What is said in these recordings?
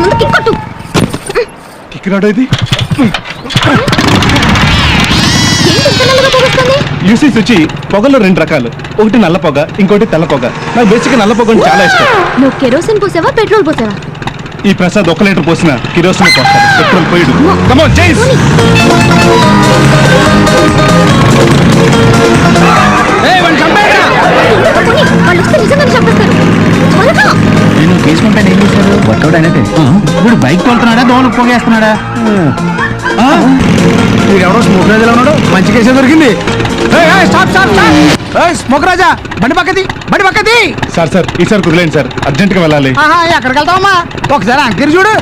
ముందు కిక్ కొట్టు. ఇది? యూసీస్ వచ్చి పొగలో రెండు రకాలు. ఒకటి నల్ల పొగ ఇంకోటి తెల్ల పొగ. నాకు బేసిక్ నల్ల పొగ అంటే చాలా ఇష్టం. నువ్వు కెరోసిన్ పోసావా పెట్రోల్ పోసావా? ఈ ప్రసాద్ ఒక లీటర్ పోసిన కిరోసిన్ పోస్తాడు. పెట్రోల్ పోయిడు. కమోన్ చేస్ వర్కౌట్ అయినట్టే ఇప్పుడు బైక్ తోలుతున్నాడా దోమలు పోగేస్తున్నాడా? ఎవడో స్మోక్ రాజా ఉన్నాడు. మంచి కేసే దొరికింది. Stop stop stop. స్మోక్ రాజా బండి పక్కది బండి పక్కది. సార్ సార్ ఈసారి కుదిలేండి సార్. అర్జెంట్గా వెళ్ళాలి. ఆహా ఎక్కడికి వెళ్తావమ్మా? ఒకసారి అంకిరి చూడు.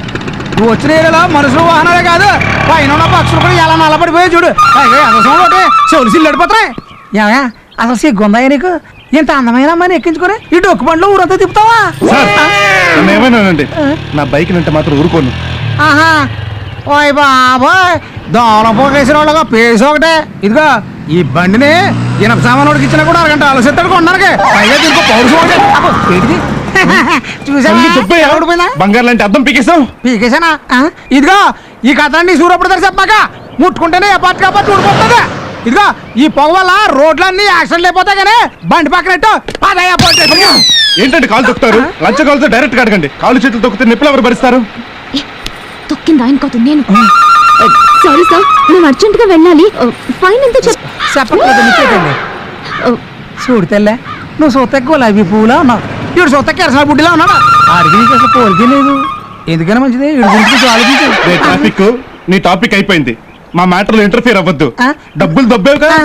నువ్వు వచ్చిన ఏరియాలో మనుషులు వాహనాలే కాదు. పైన ఉన్న పక్షులు కూడా ఎలా నల్లబడిపోయాయి చూడు. ఒకటి. చెవులు సిల్లు ఎడిపోతున్నాయి ఏమయ్యా అసలు సిగ్గుందా నీకు? ఇంత అందమైన అమ్మాయిని ఎక్కించుకొని ఈ డొక్కు బండ్లో ఊరంతా తిప్పుతావా? నన్ను ఏమైనానండి? నా బైక్ అంటే మాత్రం ఊరుకోను. ఆహా. ఓయ్ బాబోయ్ దోమల పోగేసిన వాళ్ళగా పేసి ఒకటే. ఇదిగో ఈ బండిని ఇనప సామానుడికి ఇచ్చినా కూడా అరగంట ఆలోచిస్తాడు కొన్నానికి పైగా దీనికి పౌరుషం ఒకటే. ఏంటిది? చూసావా? బంగారు లాంటి? ఇదిగో ఈ కథలన్నీ సూరప్పుడు దగ్గర చెప్పమాక ముట్టుకుంటేనే ఎప్పటి కాబట్టి ఊడిపోతుంది ఇదిగో ఈ పొగ వల్ల రోడ్లన్నీ యాక్సిడెంట్ అయిపోతాయి కానీ బండి పక్కనట్టు పదయ్యా పోటీ ఏంటంటే కాలు తొక్కుతారు? లంచ కాలుతో డైరెక్ట్గా అడగండి. కాలు చేతులు తొక్కితే నిప్పులు ఎవరు భరిస్తారు? తొక్కింది? ఆయన కాదు నేను. సారీ సార్ నేను అర్జెంట్గా వెళ్ళాలి. ఫైన్ ఎంత చెప్ చెప్పట్లేదు నిచ్చేటండి చూడు తెల్లే నువ్వు సొత్తకి గులాబీ పువ్వులా ఉన్నావు. ఇప్పుడు సొత్తకి ఎరసల బుడ్డిలా ఉన్నావా ఆడికి అసలు పోలికే లేదు. ఎందుకైనా మంచిది ఇడు గురించి ఆలోచించు ట్రాఫిక్ నీ టాపిక్ అయిపోయింది. మా మ్యాటర్లో ఇంటర్ఫియర్ అవ్వద్దు. ఆ? డబ్బులు దబ్బేవు కదా?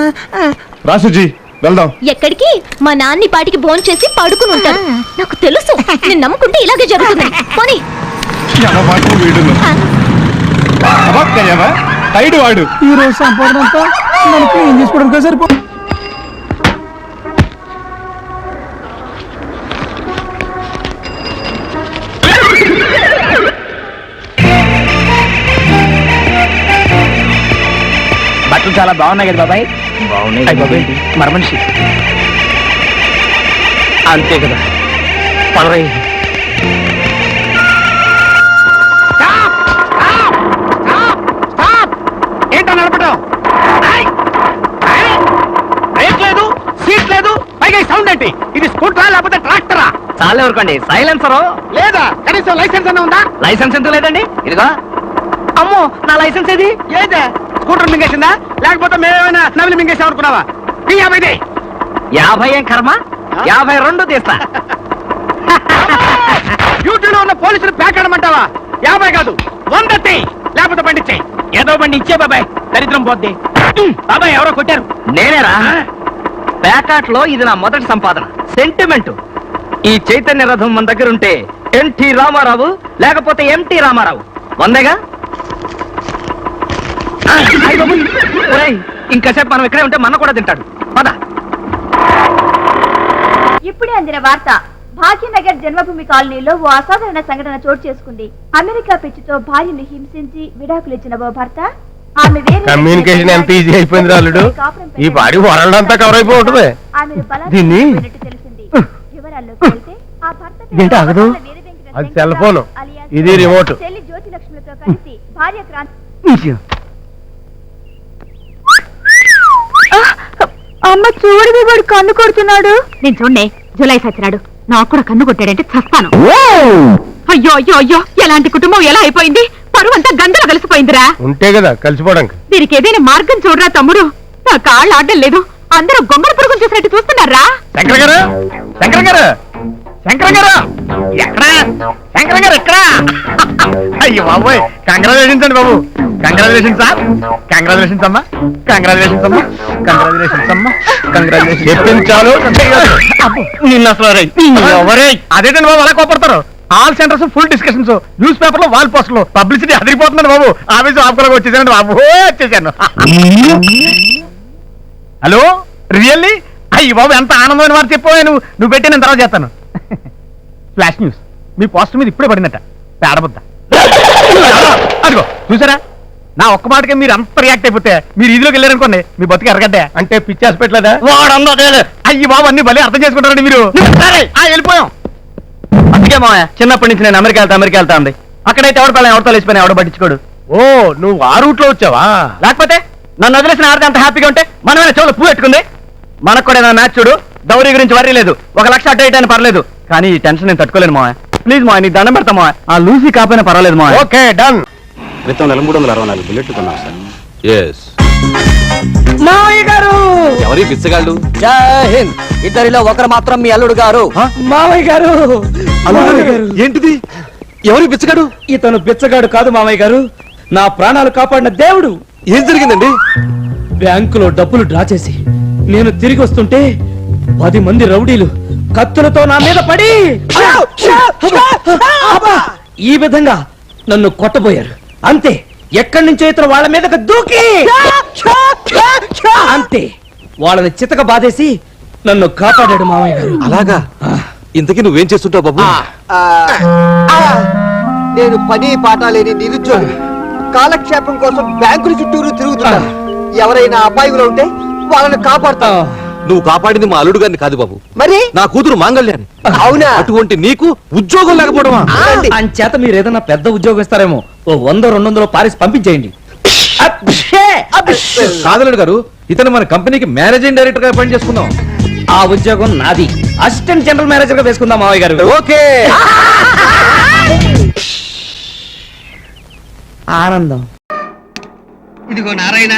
రాసుజీ వెళ్దాం. ఎక్కడికి? మా నాన్ని పాటికి భోన్ చేసి పడుకుని ఉంటాడు నాకు తెలుసు నేను నమ్ముకుంటే ఇలాగే జరుగుతుంది. పోనీ. టైడు వాడు ఈ రోజు సంపాదన అంతా మనం క్లీన్ చేసుకోవడం సరిపో చాలా బాగున్నాయి కదా బాబాయ్? బాగున్నాయి బాబాయ్ మర మనిషి అంతే కదా. ఏంటో బ్రేక్ లేదు సీట్ లేదు పైగా సౌండ్ ఏంటి? ఇది స్కూటరా లేకపోతే ట్రాక్టరా? చాలా సైలెన్సర్. లేదా? కనీసం లైసెన్స్ అన్న ఉందా? లైసెన్స్ ఎంత లేదండి? ఇదిగో. అమ్మో నా లైసెన్స్ ఏది? ఏదే? స్కూటర్ మింగేసిందా? లేకపోతే మేమేమైనా నవిలి మింగేసాం అనుకున్నావా? ఈ యాభైది యాభై ఏం కర్మ? యాభై రెండు తీస్తా. డ్యూటీలో ఉన్న పోలీసులు పేకాడమంటావా యాభై కాదు వంద తీ లేకపోతే పండించే ఏదో బండి ఇచ్చే బాబాయ్ దరిద్రం పోద్ది. బాబాయ్ ఎవరో కొట్టారు. నేనేరా? ప్యాకాట్లో ఇది నా మొదటి సంపాదన. సెంటిమెంట్. ఈ చైతన్య రథం మన దగ్గర ఉంటే ఎన్టీ రామారావు లేకపోతే ఎంటీ రామారావు. వందేగా ఆ, అయ్ బాబోయ్. ఒరేయ్, ఇంకాసేపు మనం ఇక్కడే ఉంటే మన కూడా తింటాడు పద ఇప్పుడే అందిన వార్త భాగ్యనగర్ జన్మభూమి కాలనీలో ఓ అసాధారణ సంఘటన చోటు చేసుకుంది అమెరికా పిచ్చితో భార్యను హింసించి విడాకులిచ్చిన ఓ భర్త ఆమె వేరే కమ్యూనికేషన్ ఎంత ఈజీ అయిపోయింది రాలుడు ఈ పాడి వరల్డ్ అంతా కవర్ బలాత్కారం దీన్ని? చేసినట్టు తెలిసింది వివరాల్లోకి వెళ్తే ఆ భర్త ఆగదు? అది సెల్ ఫోను. ఇది రిమోట్. చెల్లి జ్యోతి లక్ష్మిలతో కలిసి భార్య క్రాంతి అమ్మ చూడవి వాడు కన్ను కొడుతున్నాడు. నేను చూడండి జులై సచ్చినాడు నాకు కూడా కన్ను కొట్టాడంటే చస్తాను. అయ్యో అయ్యో అయ్యో ఎలాంటి కుటుంబం ఎలా అయిపోయింది? పరువు అంతా గందలో కలిసిపోయిందిరా. ఉంటే కదా కలిసిపోవడానికి. దీనికి ఏదైనా మార్గం చూడరా తమ్ముడు. నా కాళ్ళు ఆడడం లేదు. అందరూ గొంగళ పురుగులు చూసినట్టు చూస్తున్నారా? శంకర్ గారు! శంకర్ గారు! శంకర్ గారు! ఎక్కడా? శంకర్ గారు ఎక్కడా? అయ్యో బాబోయ్ కంగ్రాచులేషన్స్ అండి బాబు. కంగ్రాచులేషన్స్ సార్ కంగ్రాచులేషన్స్ అమ్మా. కంగ్రాచులేషన్స్ అమ్మా. కంగ్రాచులేషన్స్ అమ్మా. కంగ్రాచులేషన్స్ చెప్పించాలు. నిన్న సారీ అదేంటండి బాబు అలా కోపడతారు? All centres full discussions news పేపర్లో వాల్ పోస్టర్లో పబ్లిసిటీ అదిరిపోతుందండి బాబు. ఆఫీస్ ఆపుకోలేక వచ్చేసానండి బాబు. వచ్చేసాను. హలో? రియల్లీ అయ్యి బాబు ఎంత ఆనందమైన వారు చెప్పావు నువ్వు. నువ్వు పెట్టి నేను తర్వాత చేస్తాను. ఫ్లాష్ న్యూస్ మీ పోస్టర్ మీద ఇప్పుడే పడినట్ట పేడబుద్ద. అదిగో చూసారా? నా ఒక్క మాటకే మీరు అంత రియాక్ట్ అయిపోతే మీరు ఇదిలోకి వెళ్ళారనుకోండి మీ బతుకు ఎరగడ్డే అంటే పిచ్చి హాస్పిటల్ అయ్యి బాబు అన్ని భలే అర్థం చేసుకుంటారండి మీరు. వెళ్ళిపోయాం. అందుకే మా చిన్నప్పటి నుంచి నేను అమెరికా వెళ్తా అమెరికా వెళ్తా ఉంది అక్కడైతే ఎవడ పిల్లలు ఎవరితో లేచిపోయినా ఎవడ పట్టించుకోడు. ఓ నువ్వు ఆ రూట్లో వచ్చావా? లేకపోతే నన్ను వదిలేసిన ఆడితే అంత హ్యాపీగా ఉంటే మనమే చెవులు పూ పెట్టుకుంది? మనకు కూడా ఏదైనా మ్యాచ్ చూడు. దౌరీ గురించి వరీ లేదు. ఒక లక్ష అడ్డు అయితే పర్లేదు. కానీ ఈ టెన్షన్ నేను తట్టుకోలేను మా ప్లీజ్ మా నీకు దండం పెడతా మా ఆ లూసీ కాకపోయినా పర్వాలేదు మా ఓకే డన్. క్రితం నెల మూడు వందల అరవై నాలుగు బుల్లెట్లు కొన్నాం సార్. ఎస్ మావయ్య గారు! ఎవరి బిచ్చగాళ్ళు ఇద్దరిలో ఒకరు మాత్రం మీ అల్లుడు గారు. మామయ్య గారు! ఏంటిది? ఎవరి బిచ్చగాడు ఇతను బిచ్చగాడు కాదు మామయ్య గారు. నా ప్రాణాలు కాపాడిన దేవుడు. ఏం జరిగిందండి? బ్యాంకులో డబ్బులు డ్రా చేసి నేను తిరిగి వస్తుంటే పది మంది రౌడీలు కత్తులతో నా మీద పడి ఈ విధంగా నన్ను కొట్టబోయారు. అంతే. ఎక్కడి నుంచో ఇతను వాళ్ళ మీదకి దూకి. అంతే. వాళ్ళని చితక బాధేసి నన్ను కాపాడాడు మామయ్య గారు. అలాగా? ఇంతకీ నువ్వేం చేస్తుంటావు బాబు? నేను పని పాట లేని నిరుద్యోగి. కాలక్షేపం కోసం బ్యాంకుల చుట్టూరు తిరుగుతున్నాను ఎవరైనా అబ్బాయిలు ఉంటే వాళ్ళని కాపాడుతా నువ్వు కాపాడింది మా అల్లుడు గారిని కాదు బాబు. మరి? నా కూతురు మాంగళ్యాన్ని. అవునా? అటువంటి నీకు ఉద్యోగం లేకపోవడమా. అంచేత మీరు ఏదైనా పెద్ద ఉద్యోగం ఇస్తారేమో ఓ వంద రెండు వందలు పారేసి పంపించేయండి! కాదలుడు గారు ఇతను మన కంపెనీకి మేనేజింగ్ డైరెక్టర్గా పని చేసుకుందాం ఆ ఉద్యోగం నాది. అసిస్టెంట్ జనరల్ మేనేజర్గా వేసుకుందాం మావయ్య గారు. ఓకే. ఆనందం. ఇదిగో నారాయణ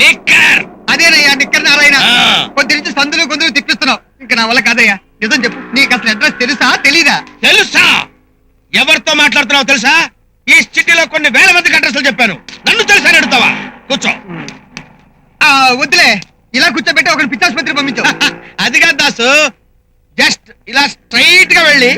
నిక్కర్ అదేనయ్యా నిక్కర్ నారాయణ కొద్ది నుంచి సందులు కొందులు తిప్పిస్తున్నావు. ఇంకా నా వల్ల కాదయ్యా. నిజం చెప్పు. నీకు అసలు అడ్రస్ తెలుసా? తెలీదా? తెలుసా? ఎవరితో మాట్లాడుతున్నావు తెలుసా? ఈ సిటీలో కొన్ని వేల మందికి అడ్రస్లు చెప్పాను. నన్ను తెలుసా అని అడుగుతావా? కూర్చో. ఆ వద్దులే. ఇలా కూర్చోబెట్టి ఒక పిచ్చాసుపత్రి పంపించు. అది కాదు దాసు. జస్ట్ ఇలా స్ట్రైట్గా వెళ్ళి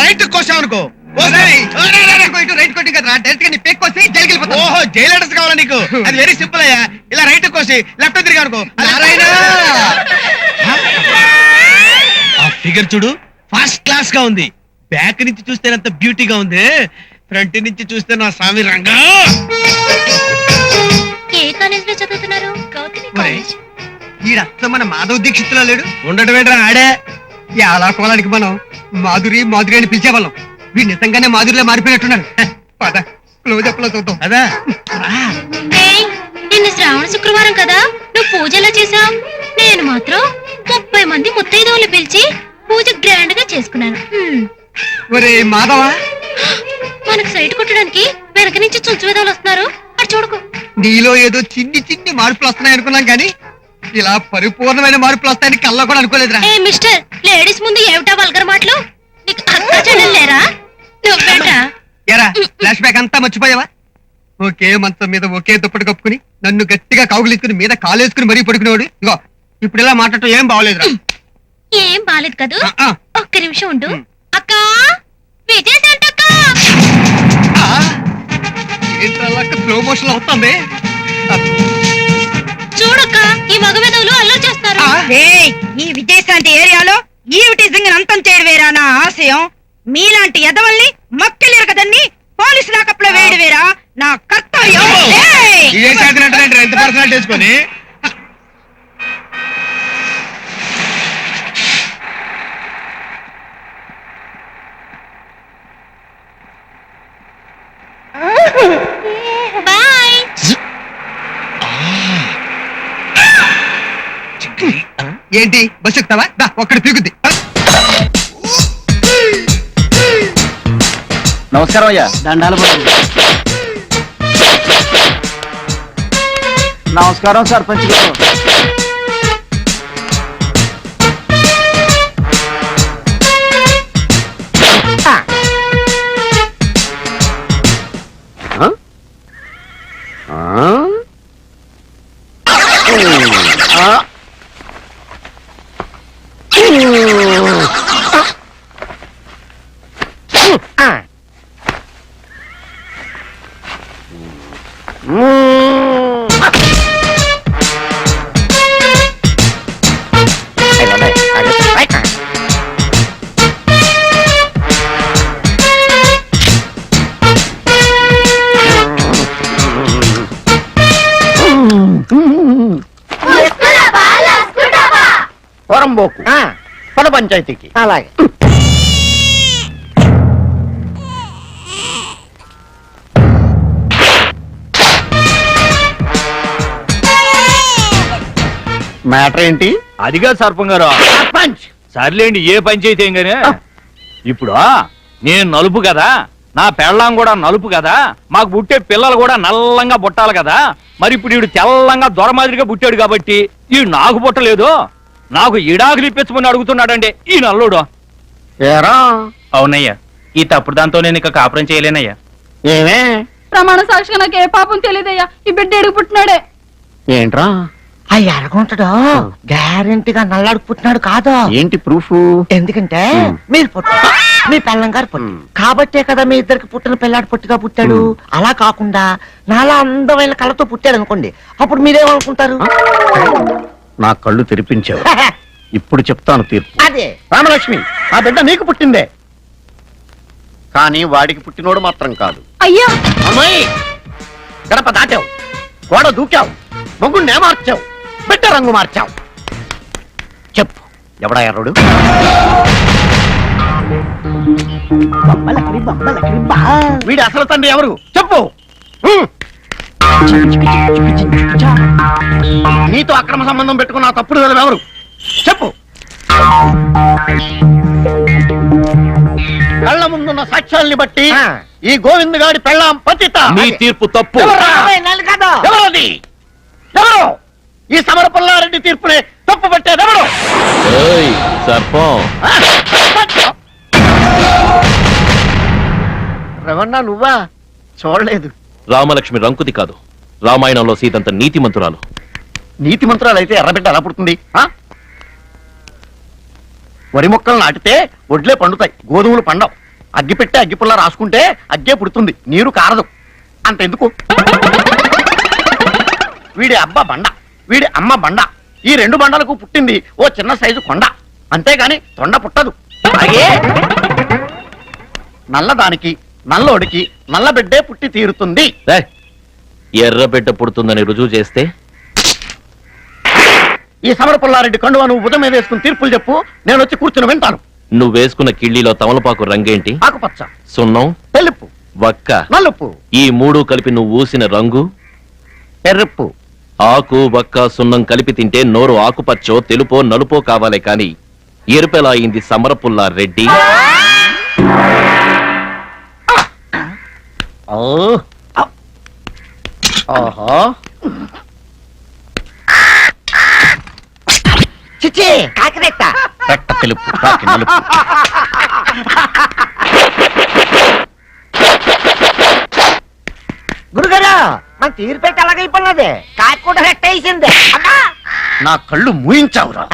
రైట్ కోసాం అనుకో రైట్ కొట్టి కదా డైరెక్ట్గా నీ పెక్ వస్తే జైలుకి వెళ్ళిపోతావు. ఓహో జైల్ అడ్రస్ కావాలా నీకు? అది వెరీ సింపుల్ అయ్యా. ఇలా రైట్ కోసి లెఫ్ట్ తిరిగి అనుకో. ఆ? ఫిగర్ చూడు. ఫస్ట్ క్లాస్గా ఉంది. బ్యాక్ నుంచి చూస్తే అంత బ్యూటీగా ఉంది. ఫ్రంట్ నుంచి చూస్తే నా స్వామి రంగా. ఏ కాలేజ్. లో చదువుతున్నారు మన మాధవ్ దీక్షితులా లేడు? ఉండటం ఏంట్రా ఆడే? ఈ అలా కోలానికి మనం మాధురి మాధురి అని పిలిచేవాళ్ళం. వీడు నిజంగానే మాధురిలో మారిపోయినట్టున్నాడు. పద క్లోజ్ అప్లో చూద్దాం. అదా నిన్న శ్రావణ శుక్రవారం కదా? నువ్వు పూజ ఎలా చేసావు నేను మాత్రం ముప్పై మంది ముత్తైదవులు పిలిచి పూజ గ్రాండ్గా చేసుకున్నాను. హ్మ్. ఒరే మాధవ? మనకు సైట్ కొట్టడానికి వెనక నుంచి చుంచు విధాలు వస్తున్నారు. అటు చూడకు. నీలో ఏదో చిన్ని చిన్ని మార్పులు వస్తున్నాయి అనుకున్నాం కానీ ఇలా పరిపూర్ణమైన మార్పులు వస్తాయని కల్లా కూడా అనుకోలేదురా. ఏ మిస్టర్ లేడీస్ ముందు ఏమిటా వల్గర్ మాటలు? నీకు అక్క చెల్లెలు లేరా? ఎరా ఫ్లాష్ బ్యాక్ అంతా మర్చిపోయావా? ఒకే మంచం మీద ఒకే దుప్పటి కప్పుకుని నన్ను గట్టిగా కౌగులించుకుని మీద కాలేసుకుని మరీ పడుకునేవాడు. ఇగో ఇప్పుడు ఇలా మాట్లాడటం ఏం బాగోలేదురా. ఏం బాలేదు కదూ? ఆ, ఆ. ఒక్క నిమిషం ఉండు. అక్క! విజయ్ శాంతక్క! ఆ, ఏంట్రా స్లో మోషన్ ఆ, చూడక్క ఈ మగ వెధవులు అల్లరి చేస్తారు. ఆ, ఏయ్, ఈ విజయశాంతి ఏరియాలో ఈవిటిజంగ్ అంతం చేయడమేరా నా ఆశయం? మీలాంటి ఎదవల్ని మక్కలిరగదన్ని పోలీసు లాకప్లో వేయడమేరా నా కర్తవ్యం. ఏయ్! ఇదే సాధినట్టు ఎంత పర్సనాలిటీ వేసుకొని? బాయ్. ఏంటి? బస్ ఎక్కుతావా? దా ఒక్కడి పీకుద్ది. నమస్కారం అయ్యా. దండాలు నమస్కారం సర్పంచ్ గారు. పంచాయతీకి అలాగే. మ్యాటర్ ఏంటి? అదిగా సర్పం గారు. సర్పంచ్! సర్లేండి ఏ పంచాయతీ ఏం ఇప్పుడు నేను నలుపు కదా నా పెళ్ళాం కూడా నలుపు కదా మాకు పుట్టే పిల్లలు కూడా నల్లంగా పుట్టాలి కదా మరి ఇప్పుడు ఈ తెల్లంగా దొర మాదిరిగా పుట్టాడు కాబట్టి ఈ నాకు పుట్టలేదు. నాకు ఇడాకులు ఇప్పించమని అడుగుతున్నాడండి. ఈ నల్లుడు. ఏరా? అవునయ్యా ఈ తప్పుడు దాంతో నేను ఇక కాపురం చేయలేనయ్యా. ఏమే? ప్రమాణ సాక్షిగా నాకు ఏ పాపం తెలియదయ్యా? ఈ బిడ్డ ఎడుగు పుట్టినాడే. ఏంట్రా? ఆ ఎరగుంటడు. గ్యారెంటీగా నల్లాడు పుట్టినాడు కాదు. ఏంటి ప్రూఫ్? ఎందుకంటే మీరు పుట్టారు మీ పెళ్ళం గారు పుట్టారు కాబట్టే కదా మీ ఇద్దరికి పుట్టిన పిల్లాడు పుట్టిగా పుట్టాడు. అలా కాకుండా నాలా అందమైన కళ్ళతో పుట్టాడు అనుకోండి అప్పుడు మీరేమనుకుంటారు? నా కళ్ళు తెరిపించావు. ఇప్పుడు చెప్తాను తీర్పు. అదే. రామలక్ష్మి ఆ బిడ్డ నీకు పుట్టిందే. కానీ వాడికి పుట్టినోడు మాత్రం కాదు. అయ్యా! అమ్మాయి గడప దాటావు గోడ దూకావు మొగ్గుండే మార్చావు బిడ్డ రంగు మార్చావు. చెప్పు ఎవడా ఎర్రుడు? వీడి అసలు తండ్రి ఎవరు? చెప్పు. నీతో అక్రమ సంబంధం పెట్టుకున్న తప్పుడు వెధవ ఎవరు? చెప్పు. కళ్ళ ముందున్న సాక్ష్యాల్ని బట్టి ఈ గోవింద్ గాడి పెళ్ళాం పతిత. నీ తీర్పు తప్పు. కాదు ఎవరది? ఎవరు? ఈ సమర పుల్లారెడ్డి తీర్పుని తప్పు పట్టేది ఎవరు? సర్పం. ఆ? రవణ నువ్వా? చూడలేదు. రామలక్ష్మి రంకుది కాదు. రామాయణంలో సీతంత నీతిమంతురాలు. నీతి మంత్రాలు అయితే ఎర్రబిడ్డ ఎలా పుడుతుంది? వరి మొక్కలు నాటితే వడ్లే పండుతాయి గోధుమలు పండవు. అగ్గి పెట్టి అగ్గిపుల్ల రాసుకుంటే అగ్గే పుడుతుంది నీరు కారదు. అంతెందుకు? వీడి అబ్బ బండ వీడి అమ్మ బండ ఈ రెండు బండలకు పుట్టింది ఓ చిన్న సైజు కొండ. అంతేగాని తొండ పుట్టదు. అలాగే నల్లదానికి నల్లోడికి నల్ల బిడ్డే పుట్టి తీరుతుంది. రేయ్, ఎర్రబిడ్డ పుడుతుందని రుజువు చేస్తే? ఈ సమర పుల్లారెడ్డి కండువా నువ్వు మీద వేసుకుని తీర్పులు చెప్పు నేను వచ్చి కూర్చుని వింటాను. నువ్వు వేసుకున్న కిళ్ళీలో తమలపాకు రంగేంటి? ఆకుపచ్చ. సున్నం? తెలుపు వక్క? నలుపు. ఈ మూడు కలిపి నువ్వు ఊసిన రంగు? ఎరుపు ఆకు వక్క సున్నం కలిపి తింటే నోరు ఆకుపచ్చో తెలుపో నలుపో కావాలే కాని ఎరుపెలా అయింది సమరపుల్లా రెడ్డి ఓ ఓహో చిచ్చి! కాకిరెట్ట పెట్ట తెలుపు కాకి నలుపు. గురుగారు మన తీరు పెట్టి అలాగైపోయినది కాకి కూడా రెట్ట వేసింది అమ్మా! నా కళ్ళు మూయించావురా?